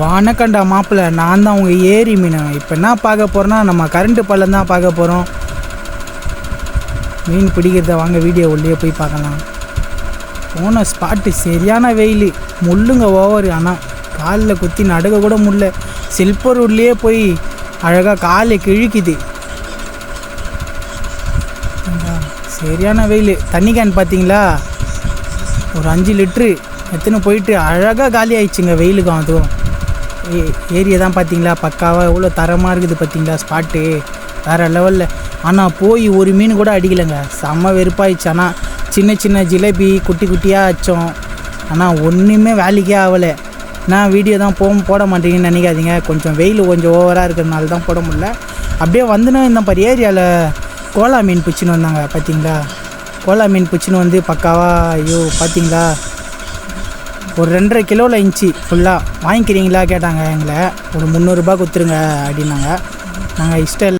வானக்கண்டா மாப்பிள்ள நான் தான் உங்கள் ஏரி மீனை. இப்போ என்ன பார்க்க போகிறோன்னா நம்ம கரண்ட்டு பள்ளம் தான் பார்க்க போகிறோம் மீன் பிடிக்கிறத வாங்க வீடியோ உள்ளே போய் பார்க்கலாம். போன ஸ்பாட்டு சரியான வெயில். முள்ளுங்க ஓவர் ஆனால் காலில் குத்தி நடுக்க கூட முடியல சில்பர் உள்ளே போய் அழகாக காலை கிழிக்குது. சரியான வெயில். தண்ணி கேன் பார்த்தீங்களா? ஒரு அஞ்சு லிட்ரு எத்தனை போயிட்டு? அழகாக காலி ஆயிடுச்சுங்க வெயிலுக்கும் அதுவும். ஏரியா தான் பார்த்தீங்களா பக்காவாக எவ்வளோ தரமாக இருக்குது பார்த்தீங்களா ஸ்பாட்டு வேறு லெவலில் ஆனால் போய் ஒரு மீன் கூட அடிக்கலைங்க. செம்ம வெறுப்பாயிடுச்சு. ஆனால் சின்ன சின்ன ஜிலேபி குட்டி குட்டியாக அச்சோம் ஆனால் ஒன்றுமே வேலைக்கே ஆகலை நான் வீடியோ தான் போக போட மாட்டேங்கன்னு நினைக்காதீங்க. கொஞ்சம் வெயில் கொஞ்சம் ஓவராக இருக்கிறதுனால தான் போட முடியல. அப்படியே வந்துன்னு இந்த மாதிரி ஏரியாவில் கோலா மீன் பிடிச்சின்னு வந்தாங்க பார்த்தீங்களா கோலா மீன் பிடிச்சின்னு வந்து பக்காவாக ஐயோ பார்த்தீங்களா ஒரு ரெண்டரை கிலோவில் இன்ச்சு ஃபுல்லாக வாங்கிக்கிறீங்களா? கேட்டாங்க எங்களை. ஒரு முந்நூறுரூபா கொடுத்துருங்க அப்படின்னாங்க. நாங்கள் இஷ்டம் இல்லை.